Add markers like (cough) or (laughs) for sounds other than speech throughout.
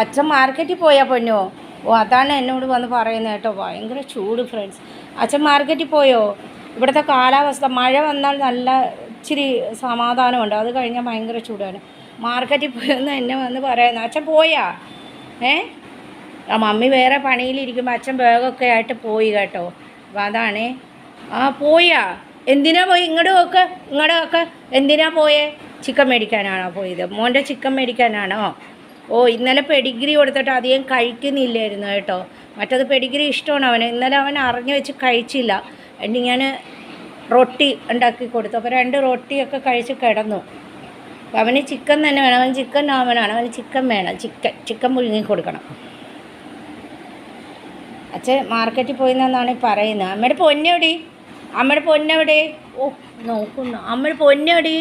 അച്ഛൻ മാർക്കറ്റിൽ പോയാ പൊന്നോ? ഓ അതാണ് എന്നോട് വന്ന് പറയുന്നത് കേട്ടോ. ഭയങ്കര ചൂട് ഫ്രണ്ട്സ് അച്ഛൻ മാർക്കറ്റിൽ പോയോ? ഇവിടുത്തെ കാലാവസ്ഥ മഴ വന്നാൽ നല്ല ഇച്ചിരി സമാധാനമുണ്ട്. അത് കഴിഞ്ഞാൽ ഭയങ്കര ചൂടാണ്. മാർക്കറ്റിൽ പോയെന്ന് എന്നെ വന്ന് പറയുന്നത് അച്ഛൻ പോയാ? ഏ? ആ മമ്മി വേറെ പണിയിലിരിക്കുമ്പോൾ അച്ഛൻ ബാഗൊക്കെ ആയിട്ട് പോയി കേട്ടോ. അപ്പം അതാണേ. ആ പോയാ? എന്തിനാ പോയി? ഇങ്ങോട്ട് നോക്ക് ഇങ്ങോട്ട് നോക്ക്. എന്തിനാ പോയേ? ചിക്കൻ മേടിക്കാനാണോ പോയത്? മോന്റെ ചിക്കൻ മേടിക്കാനാണോ? ഓ ഇന്നലെ പെഡിഗ്രി കൊടുത്തിട്ട് അധികം കഴിക്കുന്നില്ലായിരുന്നു കേട്ടോ. മറ്റത് പെഡിഗ്രി ഇഷ്ടമാണ് അവന്. ഇന്നലെ അവൻ അറിഞ്ഞു വെച്ച് കഴിച്ചില്ല. എന്നിട്ട് ഞാൻ റൊട്ടി ഉണ്ടാക്കി കൊടുത്തു. അപ്പോൾ രണ്ട് റൊട്ടിയൊക്കെ കഴിച്ച് കിടന്നു. അപ്പോൾ അവന് ചിക്കൻ തന്നെ വേണം. അവൻ ചിക്കൻ നോമനാണ് അവന് ചിക്കൻ വേണം. ചിക്കൻ ചിക്കൻ പുഴുങ്ങി കൊടുക്കണം. അച്ഛൻ മാർക്കറ്റിൽ പോയിന്നാണ് പറയുന്നത്. അമ്മയുടെ പൊന്നെവിടെ അമ്മയുടെ പൊന്നെവിടെ ഓ നോക്കുന്നു. അമ്മയുടെ പൊന്നെവിടെ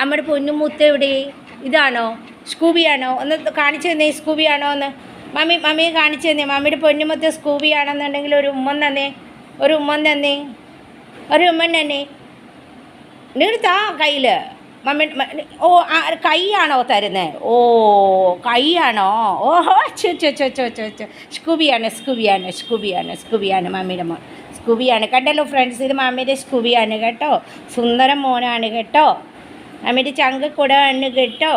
അമ്മയുടെ പൊന്നും മുത്തെവിടെ ഇതാണോ? സ്കൂബിയാണോ? ഒന്ന് കാണിച്ചു തന്നേ സ്കൂബിയാണോ എന്ന്. മമ്മി മമ്മിയെ കാണിച്ചു തന്നേ. മമ്മിയുടെ പൊന്നുമുത്ത് സ്കൂബിയാണെന്നുണ്ടെങ്കിൽ ഒരു ഉമ്മൻ തന്നേ. ഒരു ഉമ്മൻ തന്നേ. ഒരു ഉമ്മൻ തന്നെ. നിർത്താ കയ്യിൽ മമ്മി ഓ കൈയാണോ തരുന്നത് ഓ കൈയാണോ? ഓഹോ ചോ ചോ ചോ ചോ ചോ ചോ സ്കൂബിയാണ് സ്കൂബിയാണ് സ്കൂബിയാണ് സ്കൂബിയാണ് മമ്മിയുടെ മോൻ. സ്കൂബിയാണ്. കണ്ടല്ലോ ഫ്രണ്ട്സ് ഇത് മമ്മിയുടെ സ്കൂബിയാണ് കേട്ടോ. സുന്ദരം മോനാണ് കേട്ടോ. മമ്മിയുടെ ചങ്കക്കുടമാണ് കേട്ടോ.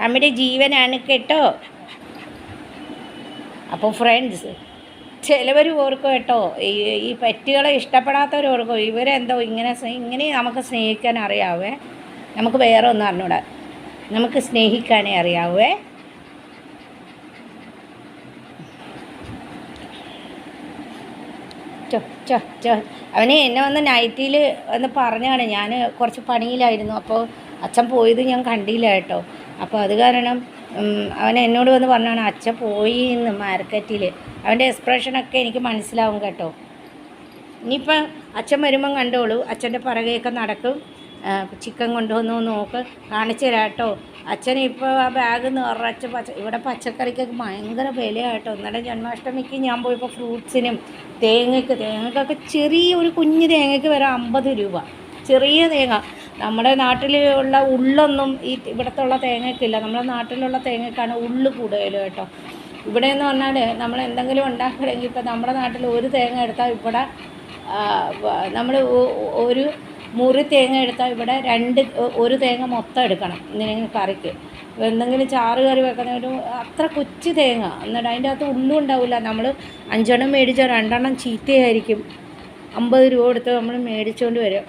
അമ്മയുടെ ജീവനാണ് കേട്ടോ. അപ്പോൾ ഫ്രണ്ട്സ് ചിലവർ ഓർക്കും കേട്ടോ ഈ ഈ പെറ്റുകളെ ഇഷ്ടപ്പെടാത്തവർ ഓർക്കും ഇവരെന്തോ ഇങ്ങനെ ഇങ്ങനെ നമുക്ക് സ്നേഹിക്കാൻ അറിയാവേ. നമുക്ക് വേറെ ഒന്നും അറിഞ്ഞൂടാ. നമുക്ക് സ്നേഹിക്കാനേ അറിയാവേ. ചോ ചോ ചോ. അവനെ എന്നെ വന്ന് നൈറ്റിയിൽ വന്ന് പറഞ്ഞാണ് ഞാൻ കുറച്ച് പണിയിലായിരുന്നു. അപ്പോൾ അച്ഛൻ പോയത് ഞാൻ കണ്ടില്ല കേട്ടോ. അപ്പോൾ അത് കാരണം അവൻ എന്നോട് വന്ന് പറഞ്ഞാണ് അച്ഛൻ പോയി എന്ന് മാർക്കറ്റിൽ അവന്റെ എക്സ്പ്രഷനൊക്കെ എനിക്ക് മനസ്സിലാവും കേട്ടോ. ഇനിയിപ്പോൾ അച്ഛൻ വരുമ്പം കണ്ടോളൂ. അച്ഛന്റെ പുറകെയൊക്കെ നടക്കും. ചിക്കൻ കൊണ്ടുവന്നു നോക്ക്. കാണിച്ചു തരാം കേട്ടോ. അച്ഛനിപ്പോൾ ആ ബാഗ് നിറച്ച് പച്ച ഇവിടെ പച്ചക്കറിക്കൊക്കെ ഭയങ്കര വിലയാട്ടോ ഇന്നലെ ജന്മാഷ്ടമിക്ക് ഞാൻ പോയപ്പോൾ ഫ്രൂട്ട്സിനും തേങ്ങയ്ക്ക് തേങ്ങക്കൊക്കെ ചെറിയ ഒരു കുഞ്ഞ് തേങ്ങയ്ക്ക് വരെ അമ്പത് രൂപ. ചെറിയ തേങ്ങ. നമ്മുടെ നാട്ടിൽ ഉള്ള ഉള്ളൊന്നും ഈ ഇവിടുത്തെ ഉള്ള തേങ്ങയ്ക്കില്ല. നമ്മുടെ നാട്ടിലുള്ള തേങ്ങയ്ക്കാണ് ഉള്ളു കൂടുതൽ കേട്ടോ. ഇവിടെ എന്ന് പറഞ്ഞാൽ നമ്മൾ എന്തെങ്കിലും ഉണ്ടാക്കണമെങ്കിൽ ഇപ്പോൾ നമ്മുടെ നാട്ടിൽ ഒരു തേങ്ങ എടുത്താൽ ഇവിടെ നമ്മൾ ഒരു മുറി തേങ്ങ എടുത്താൽ ഇവിടെ രണ്ട് ഒരു തേങ്ങ മൊത്തം എടുക്കണം എന്തെങ്കിലും കറിക്ക്. എന്തെങ്കിലും ചാറ് കറി വെക്കുന്ന ഒരു അത്ര കൊച്ചു തേങ്ങ. എന്നിട്ട് അതിന്റെ അകത്ത് ഉള്ളും ഉണ്ടാവില്ല. നമ്മൾ അഞ്ചെണ്ണം മേടിച്ചാൽ രണ്ടെണ്ണം ചീത്തയായിരിക്കും. അമ്പത് രൂപ കൊടുത്ത് നമ്മൾ മേടിച്ചുകൊണ്ട് വരും.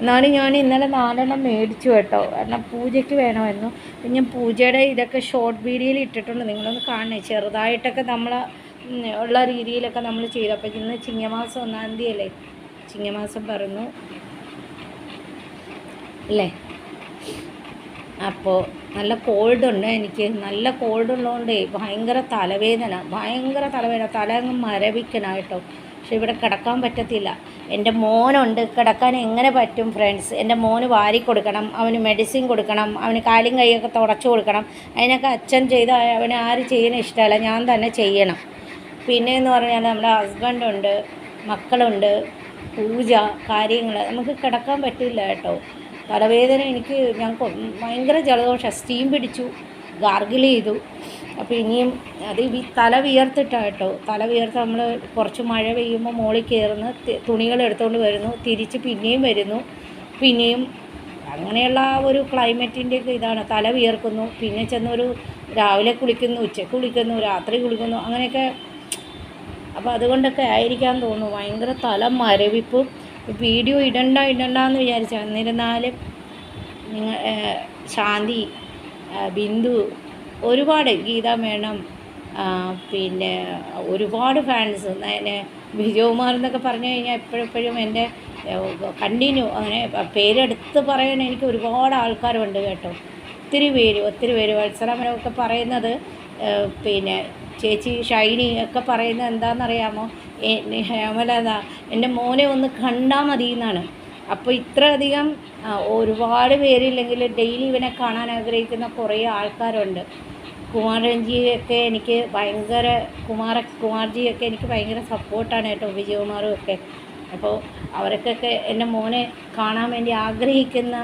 എന്നാലും ഞാൻ ഇന്നലെ നാലെണ്ണം മേടിച്ചു കേട്ടോ. കാരണം പൂജയ്ക്ക് വേണമായിരുന്നു. ഞാൻ പൂജയുടെ ഇതൊക്കെ ഷോർട്ട് വീഡിയോയിൽ ഇട്ടിട്ടുണ്ട്. നിങ്ങളൊന്ന് കാണണേ. ചെറുതായിട്ടൊക്കെ നമ്മൾ ഉള്ള രീതിയിലൊക്കെ നമ്മൾ ചെയ്തു. അപ്പം ഇന്ന് ചിങ്ങമാസം ഒന്നാം തീയതി അല്ലേ ചിങ്ങമാസം പറഞ്ഞു അല്ലേ? അപ്പോൾ നല്ല കോൾഡ് ഉണ്ട് എനിക്ക്. നല്ല കോൾഡ് ഉള്ളതുകൊണ്ടേ ഭയങ്കര തലവേദന. ഭയങ്കര തലവേദന. തല അങ്ങ് മരവിക്കണായിട്ടോ പക്ഷെ ഇവിടെ കിടക്കാൻ പറ്റത്തില്ല. എന്റെ മോനുണ്ട്. കിടക്കാൻ എങ്ങനെ പറ്റും ഫ്രണ്ട്സ് എന്റെ മോന് വാരി കൊടുക്കണം അവന് മെഡിസിൻ കൊടുക്കണം അവന് കാലും കൈയൊക്കെ തുടച്ചു കൊടുക്കണം. അതിനൊക്കെ അച്ഛൻ ചെയ്ത അവന് ആര് ചെയ്യുന്ന ഇഷ്ടമല്ല ഞാൻ തന്നെ ചെയ്യണം. പിന്നെ എന്ന് പറഞ്ഞാൽ നമ്മുടെ ഹസ്ബൻഡുണ്ട് മക്കളുണ്ട് പൂജ കാര്യങ്ങൾ. നമുക്ക് കിടക്കാൻ പറ്റില്ല കേട്ടോ. തലവേദന എനിക്ക് ഞങ്ങൾക്ക് ഭയങ്കര ജലദോഷം. സ്റ്റീം പിടിച്ചു ഗാർഗിൾ ചെയ്തു. അപ്പോൾ ഇനിയും അത് തല വിയർത്തിട്ടാണ് കേട്ടോ. തല വിയർത്ത് നമ്മൾ കുറച്ച് മഴ പെയ്യുമ്പോൾ മുകളിൽ കയറുന്ന തുണികൾ എടുത്തുകൊണ്ട് വരുന്നു തിരിച്ച് പിന്നെയും വരുന്നു. പിന്നെയും അങ്ങനെയുള്ള ഒരു ക്ലൈമറ്റിന്റെയൊക്കെ ഇതാണ്. തല വിയർക്കുന്നു പിന്നെ ചെന്നൊരു രാവിലെ കുളിക്കുന്നു ഉച്ചയ്ക്ക് കുളിക്കുന്നു രാത്രി കുളിക്കുന്നു അങ്ങനെയൊക്കെ. അപ്പോൾ അതുകൊണ്ടൊക്കെ ആയിരിക്കാൻ തോന്നുന്നു. ഭയങ്കര തല മരവിപ്പും. വീഡിയോ ഇടണ്ട ഇടണ്ട എന്ന് വിചാരിച്ചു. എന്നിരുന്നാലും നിങ്ങൾ ശാന്തി ബിന്ദു ഒരുപാട് ഗീത മേണം പിന്നെ ഒരുപാട് ഫാൻസ് എന്നെ വിജയകുമാർ എന്നൊക്കെ പറഞ്ഞു കഴിഞ്ഞാൽ എപ്പോഴെപ്പോഴും എന്റെ കണ്ടിന്യൂ അങ്ങനെ പേരെടുത്ത് പറയാൻ എനിക്ക് ഒരുപാട് ആൾക്കാരുണ്ട് കേട്ടോ. ഒത്തിരി പേര് ഒത്തിരി പേര് വത്സരാമനൊക്കെ പറയുന്നത് പിന്നെ ചേച്ചി ഷൈനി ഒക്കെ പറയുന്നത് എന്താണെന്നറിയാമോ? ഹേമലത എന്റെ മോനെ ഒന്ന് കണ്ടാൽ മതി എന്നാണ് അപ്പോൾ ഇത്രയധികം ഒരുപാട് പേരില്ലെങ്കിൽ ഡെയിലി ഇവനെ കാണാൻ ആഗ്രഹിക്കുന്ന കുറേ ആൾക്കാരുണ്ട്. കുമാരൻജിയൊക്കെ എനിക്ക് ഭയങ്കര കുമാര കുമാർജിയൊക്കെ എനിക്ക് ഭയങ്കര സപ്പോർട്ടാണ് കേട്ടോ വിജയകുമാറും ഒക്കെ. അപ്പോൾ അവർക്കൊക്കെ എന്റെ മോനെ കാണാൻ വേണ്ടി ആഗ്രഹിക്കുന്ന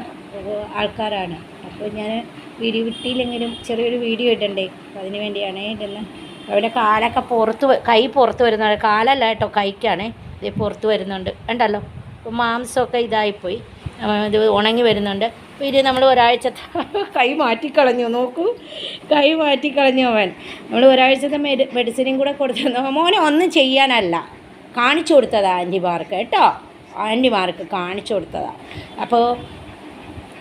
ആൾക്കാരാണ്. അപ്പോൾ ഞാൻ വീഡിയോ വിട്ടിയില്ലെങ്കിലും ചെറിയൊരു വീഡിയോ ഇട്ടണ്ടേ അപ്പോൾ അതിന് വേണ്ടിയാണ് ഇടുന്നത് അവന്റെ കാലൊക്കെ പുറത്ത് കൈ പുറത്ത് വരുന്നുണ്ട് കാലല്ല കേട്ടോ കൈക്കാണ്. ഇത് പുറത്ത് വരുന്നുണ്ട്. ഉണ്ടല്ലോ അപ്പോൾ മാംസമൊക്കെ ഇതായിപ്പോയി. ഇത് ഉണങ്ങി വരുന്നുണ്ട്. അപ്പോൾ ഇത് നമ്മൾ ഒരാഴ്ചത്തെ (laughs) കൈ മാറ്റിക്കളഞ്ഞു നോക്കൂ. കൈ മാറ്റിക്കളഞ്ഞു അവൻ. നമ്മൾ ഒരാഴ്ചത്തെ മെഡി മെഡിസിനും കൂടെ കൊടുത്തു മോനെ ഒന്നും ചെയ്യാനല്ല. കാണിച്ചു കൊടുത്തതാ ആന്റിമാർക്ക് കേട്ടോ? ആന്റിമാർക്ക് കാണിച്ചു കൊടുത്തതാ. അപ്പോൾ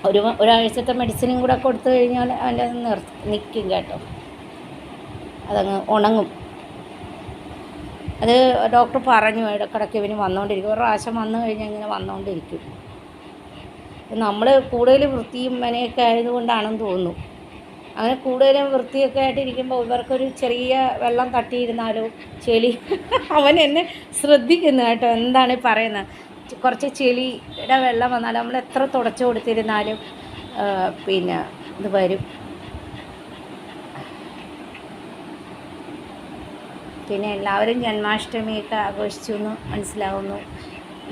ഒരു ഒരാഴ്ചത്തെ മെഡിസിനും കൂടെ കൊടുത്തു കഴിഞ്ഞാൽ അവന്റെ നിർ നിൽക്കും കേട്ടോ. അതങ്ങ് ഉണങ്ങും. അത് ഡോക്ടർ പറഞ്ഞു ഇടക്കിടയ്ക്ക് ഇവന് വന്നുകൊണ്ടിരിക്കും ഒരു പ്രാവശ്യം വന്നു കഴിഞ്ഞാൽ ഇങ്ങനെ വന്നുകൊണ്ടിരിക്കും നമ്മൾ കൂടുതൽ വൃത്തിയും മെനയൊക്കെ ആയതുകൊണ്ടാണെന്ന് തോന്നുന്നു. അങ്ങനെ കൂടുതലും വൃത്തിയൊക്കെ ആയിട്ടിരിക്കുമ്പോൾ ഇവർക്കൊരു ചെറിയ വെള്ളം തട്ടിയിരുന്നാലോ ചെളി (laughs) അവൻ എന്നെ ശ്രദ്ധിക്കുന്നു കേട്ടോ. എന്താണ് പറയുന്നത് കുറച്ച് ചെളിയുടെ വെള്ളം വന്നാലും നമ്മൾ എത്ര തുടച്ചു കൊടുത്തിരുന്നാലും പിന്നെ ഇത് വരും. പിന്നെ എല്ലാവരും ജന്മാഷ്ടമിയൊക്കെ ആഘോഷിച്ചു എന്ന് മനസ്സിലാവുന്നു.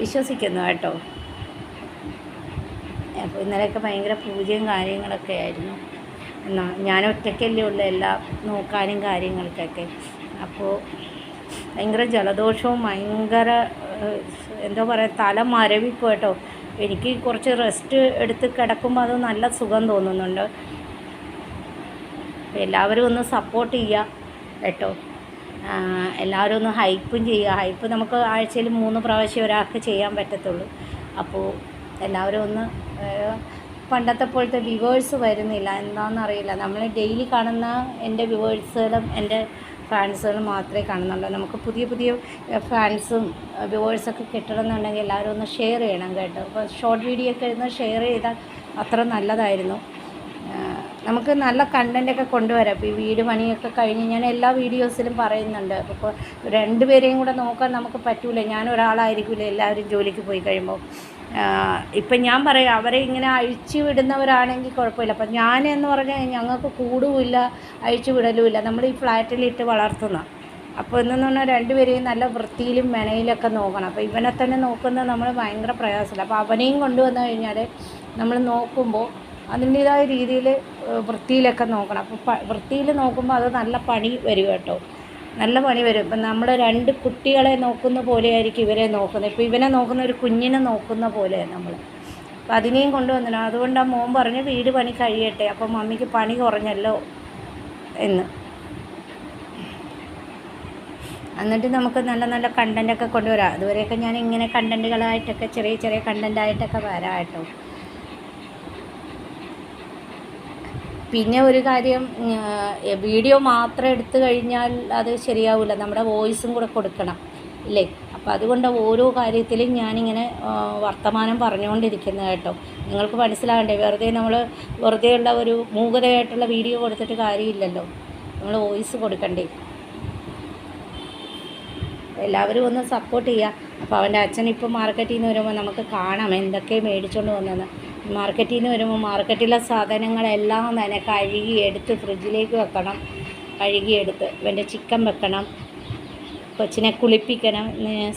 വിശ്വസിക്കുന്നു കേട്ടോ. അപ്പോൾ ഇന്നലെയൊക്കെ ഭയങ്കര പൂജയും കാര്യങ്ങളൊക്കെ ആയിരുന്നു. എന്നാ ഞാൻ ഒറ്റയ്ക്കല്ലേ ഉള്ളു എല്ലാ നോക്കാനും കാര്യങ്ങൾക്കൊക്കെ. അപ്പോൾ ഭയങ്കര ജലദോഷവും ഭയങ്കര എന്തോ പറയുക തല മരവിപ്പ് കേട്ടോ. എനിക്ക് കുറച്ച് റെസ്റ്റ് എടുത്ത് കിടക്കുമ്പോൾ അത് നല്ല സുഖം തോന്നുന്നുണ്ട്. എല്ലാവരും ഒന്ന് സപ്പോർട്ട് ചെയ്യുക കേട്ടോ. എല്ലാവരും ഒന്ന് ഹൈപ്പും ചെയ്യുക. ഹൈപ്പ് നമുക്ക് ആഴ്ചയിൽ മൂന്ന് പ്രാവശ്യം ഒരാൾക്ക് ചെയ്യാൻ പറ്റത്തുള്ളൂ. അപ്പോൾ എല്ലാവരും ഒന്ന് പണ്ടത്തെ പോലത്തെ വ്യൂവേഴ്സ് വരുന്നില്ല. എന്താണെന്നറിയില്ല നമ്മൾ ഡെയിലി കാണുന്ന എന്റെ വ്യൂവേഴ്സുകളും എന്റെ ഫാൻസുകളും മാത്രമേ കാണുന്നുള്ളൂ. നമുക്ക് പുതിയ പുതിയ ഫാൻസും വ്യൂവേഴ്സൊക്കെ കിട്ടണമെന്നുണ്ടെങ്കിൽ എല്ലാവരും ഒന്ന് ഷെയർ ചെയ്യണം കേട്ടോ. അപ്പോൾ ഷോർട്ട് വീഡിയോ ഒക്കെ ഇരുന്ന് ഷെയർ ചെയ്താൽ അത്ര നല്ലതായിരുന്നു. നമുക്ക് നല്ല കണ്ടന്റൊക്കെ കൊണ്ടുവരാം. ഇപ്പോൾ ഈ വീട് പണിയൊക്കെ കഴിഞ്ഞ് ഞാൻ എല്ലാ വീഡിയോസിലും പറയുന്നുണ്ട്. അപ്പോൾ രണ്ടുപേരെയും കൂടെ നോക്കാൻ നമുക്ക് പറ്റൂല. ഞാൻ ഒരാളായിരിക്കില്ല എല്ലാവരും ജോലിക്ക് പോയി കഴിയുമ്പോൾ. ഇപ്പം ഞാൻ പറയാം അവരെ ഇങ്ങനെ അഴിച്ചു വിടുന്നവരാണെങ്കിൽ കുഴപ്പമില്ല. അപ്പം ഞാൻ എന്ന് പറഞ്ഞാൽ ഞങ്ങൾക്ക് കൂടുമില്ല അഴിച്ചു വിടലുമില്ല. നമ്മൾ ഈ ഫ്ലാറ്റിലിട്ട് വളർത്തുന്ന. അപ്പോൾ എന്നു പറഞ്ഞാൽ രണ്ടുപേരെയും നല്ല വൃത്തിയിലും മെനയിലൊക്കെ നോക്കണം. അപ്പോൾ ഇവനെ തന്നെ നോക്കുന്നത് നമ്മൾ ഭയങ്കര പ്രയാസമില്ല അപ്പോൾ അവനെയും കൊണ്ടുവന്നു കഴിഞ്ഞാൽ നമ്മൾ നോക്കുമ്പോൾ അതിന്റേതായ രീതിയിൽ വൃത്തിയിലൊക്കെ നോക്കണം. അപ്പോൾ വൃത്തിയിൽ നോക്കുമ്പോൾ അത് നല്ല പണി വരും കേട്ടോ. നല്ല പണി വരും. ഇപ്പം നമ്മൾ രണ്ട് കുട്ടികളെ നോക്കുന്ന പോലെയായിരിക്കും ഇവരെ നോക്കുന്നത്. ഇപ്പോൾ ഇവനെ നോക്കുന്ന ഒരു കുഞ്ഞിനെ നോക്കുന്ന പോലെയാണ് നമ്മൾ അപ്പം അതിനെയും കൊണ്ടുവന്നില്ല. അതുകൊണ്ട് ആ മോൻ പറഞ്ഞ് വീട് പണി കഴിയട്ടെ. അപ്പം മമ്മിക്ക് പണി കുറഞ്ഞല്ലോ എന്ന്. എന്നിട്ട് നമുക്ക് നല്ല നല്ല കണ്ടന്റൊക്കെ കൊണ്ടുവരാം. അതുവരെയൊക്കെ ഞാൻ ഇങ്ങനെ കണ്ടന്റുകളായിട്ടൊക്കെ ചെറിയ ചെറിയ കണ്ടന്റായിട്ടൊക്കെ വരാം കേട്ടോ. പിന്നെ ഒരു കാര്യം വീഡിയോ മാത്രം എടുത്തു കഴിഞ്ഞാൽ അത് ശരിയാവില്ല നമ്മുടെ വോയിസും കൂടെ കൊടുക്കണം ഇല്ലേ? അപ്പോൾ അതുകൊണ്ട് ഓരോ കാര്യത്തിലും ഞാനിങ്ങനെ വർത്തമാനം പറഞ്ഞുകൊണ്ടിരിക്കുന്നത് കേട്ടോ. നിങ്ങൾക്ക് മനസ്സിലാകണ്ടേ വെറുതെ നമ്മൾ വെറുതെയുള്ള ഒരു മൂകതയായിട്ടുള്ള വീഡിയോ കൊടുത്തിട്ട് കാര്യമില്ലല്ലോ. നമ്മൾ വോയിസ് കൊടുക്കണ്ടേ? എല്ലാവരും ഒന്ന് സപ്പോർട്ട് ചെയ്യുക അപ്പോൾ അവന്റെ അച്ഛൻ ഇപ്പോൾ മാർക്കറ്റിൽ നിന്ന് വരുമ്പോൾ നമുക്ക് കാണാം എന്തൊക്കെ മേടിച്ചുകൊണ്ട് വന്നത് മാർക്കറ്റിൽ നിന്ന് വരുമ്പോൾ മാർക്കറ്റിലെ സാധനങ്ങളെല്ലാം തന്നെ കഴുകി എടുത്ത് ഫ്രിഡ്ജിലേക്ക് വെക്കണം. കഴുകിയെടുത്ത് ഇവന്റെ ചിക്കൻ വെക്കണം. കൊച്ചിനെ കുളിപ്പിക്കണം.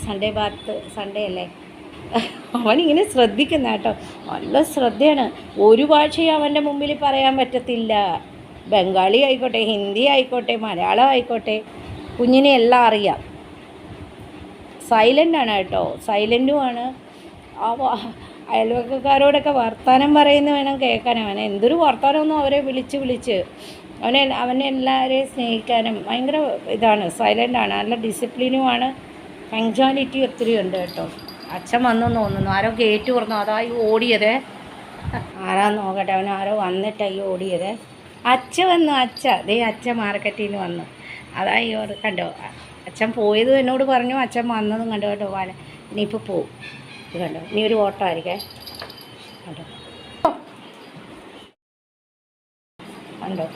സൺഡേ ബാത്ത് സൺഡേ അല്ലേ? അവനിങ്ങനെ ശ്രദ്ധിക്കുന്ന കേട്ടോ. നല്ല ശ്രദ്ധയാണ്. ഒരു ഭാഷയും അവന്റെ മുമ്പിൽ പറയാൻ പറ്റത്തില്ല. ബംഗാളി ആയിക്കോട്ടെ ഹിന്ദി ആയിക്കോട്ടെ മലയാളം ആയിക്കോട്ടെ കുഞ്ഞിനെ എല്ലാം അറിയാം. സൈലന്റ് ആണ് കേട്ടോ. സൈലന്റുമാണ് ആ അയൽവക്കക്കാരോടൊക്കെ വർത്താനം പറയുന്ന വേണം കേൾക്കാൻ. അവനെ എന്തൊരു വർത്തമാനമൊന്നും അവരെ വിളിച്ച് വിളിച്ച്. അവനെ അവനെ എല്ലാവരെയും സ്നേഹിക്കാനും ഭയങ്കര ഇതാണ് സൈലന്റ് ആണ്. നല്ല ഡിസിപ്ലിനുമാണ് പങ്ക്ച്വാലിറ്റി ഒത്തിരി ഉണ്ട് കേട്ടോ. അച്ഛൻ വന്നു തോന്നുന്നു. ആരോ ഗേറ്റ് തുറന്നു. അതായി ഓടിയത്. ആരാ നോക്കട്ടെ. അവൻ ആരോ വന്നിട്ടായി ഓടിയത്. അച്ഛ വന്നു. അച്ഛ. ദേ അച്ഛ മാർക്കറ്റിൽ നിന്ന് വന്നു അതായി കണ്ടോ. അച്ഛൻ പോയതും എന്നോട് പറഞ്ഞു. അച്ഛൻ വന്നതും കണ്ടോ കേട്ടോ. ഇനിയിപ്പോൾ പോവും കണ്ടോ? ഇനി ഒരു ഓട്ടോ ആയിരിക്കേ. കണ്ടോ? കണ്ടോ?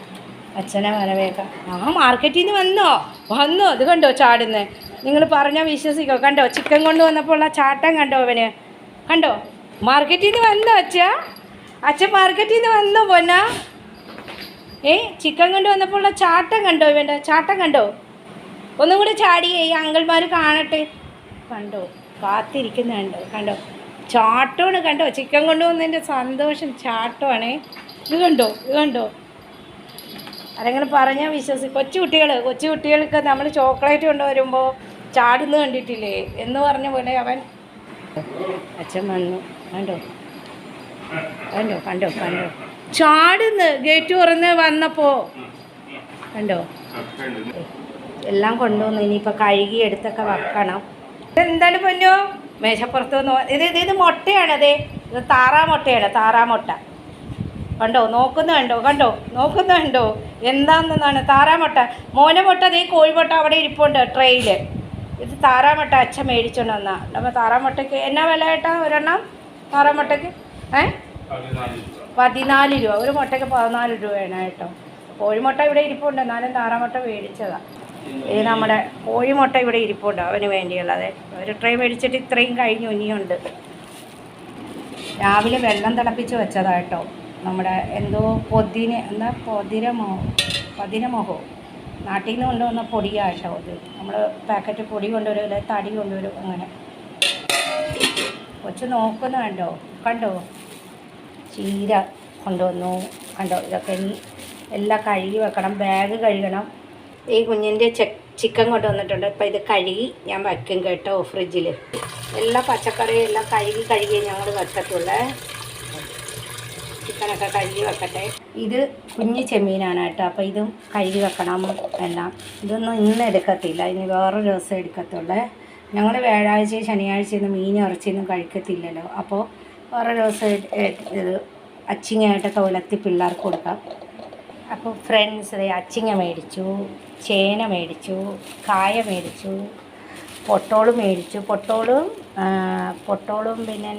അച്ഛനെ വരവേക്കാം ആ മാർക്കറ്റിൽ നിന്ന് വന്നോ? വന്നോ. ഇത് കണ്ടോ ചാടുന്നേ? നിങ്ങൾ പറഞ്ഞാൽ വിശ്വസിക്കോ. കണ്ടോ? ചിക്കൻ കൊണ്ട് വന്നപ്പോൾ ഉള്ള ചാട്ടം കണ്ടോ അവന്? കണ്ടോ? മാർക്കറ്റിൽ നിന്ന് വന്നോ അച്ഛ? അച്ഛൻ മാർക്കറ്റിൽ നിന്ന് വന്നോ പൊന്ന? ഏ ചിക്കൻ കൊണ്ട് വന്നപ്പോൾ ഉള്ള ചാട്ടം കണ്ടോ ഇവന്റെ? ചാട്ടം കണ്ടോ? ഒന്നും കൂടെ ചാടിയേ ഈ അങ്കിൾമാർ കാണട്ടെ. കണ്ടോ? കാത്തിരിക്കുന്നുണ്ടോ. കണ്ടോ? ചാട്ടമാണ് കണ്ടോ? ചിക്കൻ കൊണ്ടുവന്നതിന്റെ സന്തോഷം ചാട്ടമാണേ. ഇത് കണ്ടോ? ഇത് കണ്ടോ? ആരെങ്കിലും പറഞ്ഞാൽ വിശ്വസി കൊച്ചു കുട്ടികൾക്ക് നമ്മൾ ചോക്ലേറ്റ് കൊണ്ടുവരുമ്പോൾ ചാടുന്ന കണ്ടിട്ടില്ലേ? എന്ന് പറഞ്ഞ പോലെ അവൻ അച്ഛൻ വന്നു. കണ്ടോ? കണ്ടോ? കണ്ടോ? കണ്ടോ? ചാടുന്ന് ഗേറ്റ് തുറന്ന് വന്നപ്പോൾ കണ്ടോ? എല്ലാം കൊണ്ടുവന്നു ഇനിയിപ്പോൾ കഴുകി എടുത്തൊക്കെ വെക്കണം. എന്താണ് പൊന്നോ? മേശപ്പുറത്ത് വന്ന് ഇത് ഇത് ഇത് മുട്ടയാണ് അതെ. ഇത് താറാ മുട്ടയാണ് താറാ മുട്ട. കണ്ടോ? നോക്കുന്നു കണ്ടോ? കണ്ടോ? നോക്കുന്നു കണ്ടോ? എന്താണെന്നാണ്? താറാമുട്ട മോനെ മുട്ട ദേ കോഴിമുട്ട അവിടെ ഇരിപ്പുണ്ട് ട്രെയിൽ ഇത് താറാമുട്ട അച്ഛൻ മേടിച്ചോണ്ട് വന്നാ. അപ്പോൾ താറാമുട്ടയ്ക്ക് എന്നാ വില ഏട്ടാ? ഒരെണ്ണം? താറാമുട്ടയ്ക്ക് ഏ? പതിനാല് രൂപ. ഒരു മുട്ടയ്ക്ക് പതിനാല് രൂപയാണ് കേട്ടോ കോഴിമുട്ട ഇവിടെ ഇരിപ്പുണ്ട്. എന്നാലും താറാമുട്ട മേടിച്ചതാണ് ഇത് നമ്മുടെ കോഴിമുട്ട ഇവിടെ ഇരിപ്പുണ്ട് അവന് വേണ്ടിയുള്ളത് ഒരു ട്രേ മേടിച്ചിട്ട് ഇത്രയും കഴിഞ്ഞു ഇനിയുണ്ട്. രാവിലെ വെള്ളം തിളപ്പിച്ച് വെച്ചതായിട്ടോ നമ്മുടെ എന്തോ പൊതിന് എന്താ പൊതിരമോ പതിരമോഹോ നാട്ടിൽ നിന്ന് കൊണ്ടുവന്ന പൊടിയാട്ടോ ഇത്. നമ്മൾ പാക്കറ്റ് പൊടി കൊണ്ടുവരും അല്ലെ തടി കൊണ്ടുവരും അങ്ങനെ. കൊച്ചു നോക്കുന്ന കണ്ടോ? കണ്ടോ? ചീര കൊണ്ടുവന്നു. കണ്ടോ? ഇതൊക്കെ എല്ലാം കഴുകി വെക്കണം ബാഗ് കഴുകണം. ഈ കുഞ്ഞിന്റെ ചിക്കൻ കൊണ്ടുവന്നിട്ടുണ്ട് ഇപ്പം ഇത് കഴുകി ഞാൻ വയ്ക്കും കേട്ടോ ഫ്രിഡ്ജിൽ. എല്ലാ പച്ചക്കറിയും എല്ലാം കഴുകി കഴുകി ഞങ്ങൾ വെക്കത്തുള്ളേ ചിക്കനൊക്കെ കഴുകി വെക്കട്ടെ ഇത് കുഞ്ഞ് ചെമ്മീനാണ് കേട്ടോ. അപ്പോൾ ഇതും കഴുകി വെക്കണം എല്ലാം. ഇതൊന്നും ഇന്ന് എടുക്കത്തില്ല. ഇനി വേറൊരു ദിവസം എടുക്കത്തുള്ളേ. ഞങ്ങൾ വ്യാഴാഴ്ച ശനിയാഴ്ച മീൻ ഇറച്ചിയൊന്നും കഴിക്കത്തില്ലല്ലോ. അപ്പോൾ വേറെ ദിവസം ഇത് അച്ചിങ്ങയായിട്ടൊക്കെ ഉലത്തി പിള്ളേർക്ക് കൊടുക്കാം. അപ്പോൾ ഫ്രണ്ട്സ് അച്ചിങ്ങ മേടിച്ചു ചേന മേടിച്ചു കായ മേടിച്ചു പൊട്ടോളും മേടിച്ചു. പൊട്ടോളും പൊട്ടോളും പിന്നെ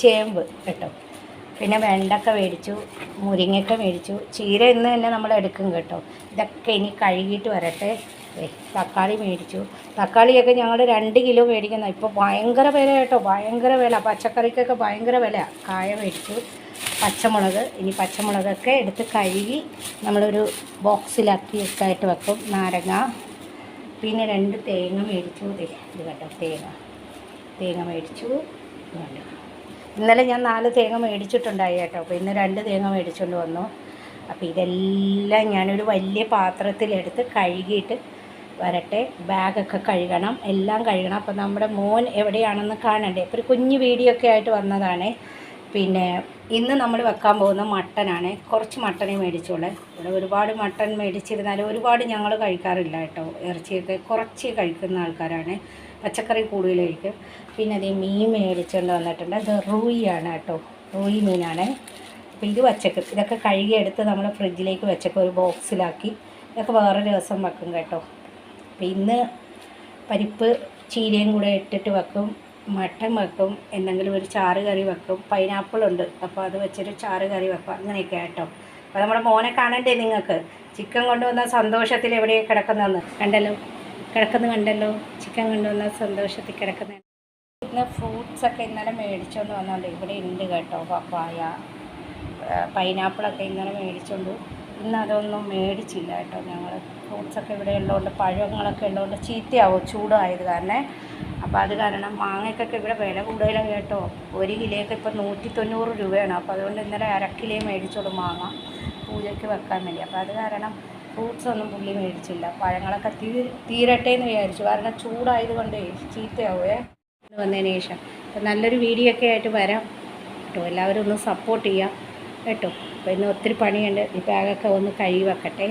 ചേമ്പ് കേട്ടോ. പിന്നെ വെണ്ടക്ക മേടിച്ചു മുരിങ്ങക്ക മേടിച്ചു. ചീര ഇന്ന് തന്നെ നമ്മൾ എടുക്കും കേട്ടോ. ഇതൊക്കെ ഇനി കഴുകിയിട്ട് വരട്ടെ. ദേ, തക്കാളി മേടിച്ചു. തക്കാളിയൊക്കെ ഞങ്ങൾ രണ്ട് കിലോ മേടിക്കുന്ന ഇപ്പോൾ ഭയങ്കര വില കേട്ടോ. ഭയങ്കര വില. പച്ചക്കറിക്കൊക്കെ ഭയങ്കര വില കായ മേടിച്ചു. പച്ചമുളക് ഇനി പച്ചമുളകൊക്കെ എടുത്ത് കഴുകി നമ്മളൊരു ബോക്സിലാക്കി ഒക്കെ ആയിട്ട് വെക്കും. നാരങ്ങ പിന്നെ രണ്ട് തേങ്ങ മേടിച്ചു. ഇത് കേട്ടോ തേങ്ങ. തേങ്ങ മേടിച്ചു. കണ്ടോ? ഇന്നലെ ഞാൻ നാല് തേങ്ങ മേടിച്ചിട്ടുണ്ടായി കേട്ടോ. അപ്പോൾ ഇന്ന് രണ്ട് തേങ്ങ മേടിച്ചുകൊണ്ട് വന്നു. അപ്പോൾ ഇതെല്ലാം ഞാനൊരു വലിയ പാത്രത്തിലെടുത്ത് കഴുകിയിട്ട് വരട്ടെ. ബാഗൊക്കെ കഴുകണം. എല്ലാം കഴുകണം. അപ്പോൾ നമ്മുടെ മോൻ എവിടെയാണെന്ന് കാണണ്ടേ? ഇപ്പോൾ ഒരു കുഞ്ഞു വീഡിയോ ഒക്കെ ആയിട്ട് വന്നതാണ്. പിന്നെ ഇന്ന് നമ്മൾ വെക്കാൻ പോകുന്ന മട്ടനാണ്. കുറച്ച് മട്ടനെ മേടിച്ചോളേ ഇവിടെ ഒരുപാട് മട്ടൻ മേടിച്ചിരുന്നാലും ഒരുപാട് ഞങ്ങൾ കഴിക്കാറില്ല കേട്ടോ. ഇറച്ചിയൊക്കെ കുറച്ച് കഴിക്കുന്ന ആൾക്കാരാണ്. പച്ചക്കറി കൂടുതൽ കഴിക്കും പിന്നെ അതേ മീൻ മേടിച്ചുകൊണ്ട് വന്നിട്ടുണ്ട്. ഇത് റൂയിയാണ് കേട്ടോ. റൂയി മീനാണ്. അപ്പോൾ ഇത് വച്ചക്ക്. ഇതൊക്കെ കഴുകിയെടുത്ത് നമ്മൾ ഫ്രിഡ്ജിലേക്ക് വെച്ചൊക്കെ ഒരു ബോക്സിലാക്കി. ഇതൊക്കെ വേറെ ദിവസം വെക്കും കേട്ടോ. അപ്പോൾ ഇന്ന് പരിപ്പ് ചീരയും കൂടെ ഇട്ടിട്ട് വെക്കും. മട്ടൻ വെക്കും എന്തെങ്കിലും ഒരു ചാറ് കറി വെക്കും. പൈനാപ്പിൾ ഉണ്ട്. അപ്പോൾ അത് വെച്ചൊരു ചാറ് കറി വെക്കും. അങ്ങനെയൊക്കെ കേട്ടോ അപ്പോൾ നമ്മുടെ മോനെ കാണണ്ടേ നിങ്ങൾക്ക്? ചിക്കൻ കൊണ്ടുവന്ന സന്തോഷത്തിൽ എവിടെയാണ് കിടക്കുന്നതെന്ന്? കണ്ടല്ലോ? കിടക്കുന്ന കണ്ടല്ലോ? ചിക്കൻ കൊണ്ടുവന്ന സന്തോഷത്തിൽ കിടക്കുന്ന. ഇന്ന് ഫ്രൂട്ട്സ് ഒക്കെ ഇന്നലെ മേടിച്ചുകൊണ്ട് വന്നോണ്ട് ഇവിടെ ഉണ്ട് കേട്ടോ പപ്പായ. പൈനാപ്പിളൊക്കെ ഇന്നലെ മേടിച്ചുകൊണ്ട് ഇന്ന് അതൊന്നും മേടിച്ചില്ല കേട്ടോ ഞങ്ങൾ ഫ്രൂട്ട്സൊക്കെ ഇവിടെ ഉള്ളതുകൊണ്ട് പഴങ്ങളൊക്കെ ഉള്ളതുകൊണ്ട് ചീത്തയാവും ചൂടായത് കാരണം. അപ്പോൾ അത് കാരണം മാങ്ങയ്ക്കൊക്കെ ഇവിടെ വില കൂടുതലാണ് കേട്ടോ. ഒരു കിലോയൊക്കെ ഇപ്പോൾ നൂറ്റി തൊണ്ണൂറ് രൂപയാണ്. അപ്പോൾ അതുകൊണ്ട് ഇന്നലെ അര കിലോ മേടിച്ചോളൂ മാങ്ങ. പൂജയ്ക്ക് വെക്കാൻ വേണ്ടി. അപ്പോൾ അത് കാരണം ഫ്രൂട്ട്സ് ഒന്നും പുള്ളി മേടിച്ചില്ല. പഴങ്ങളൊക്കെ തീ തീരട്ടെ എന്ന് വിചാരിച്ചു. കാരണം ചൂടായത് കൊണ്ട് ചീത്തയാവുമേ എന്ന് വന്നതിന് ശേഷം. അപ്പം നല്ലൊരു വീഡിയോ ഒക്കെ ആയിട്ട് വരാം കേട്ടോ. എല്ലാവരും ഒന്ന് സപ്പോർട്ട് ചെയ്യാം കേട്ടോ. അപ്പോൾ ഇന്ന് ഒത്തിരി പണിയുണ്ട്. ഈ ബാഗൊക്കെ ഒന്ന് കഴുകി വെക്കട്ടെ.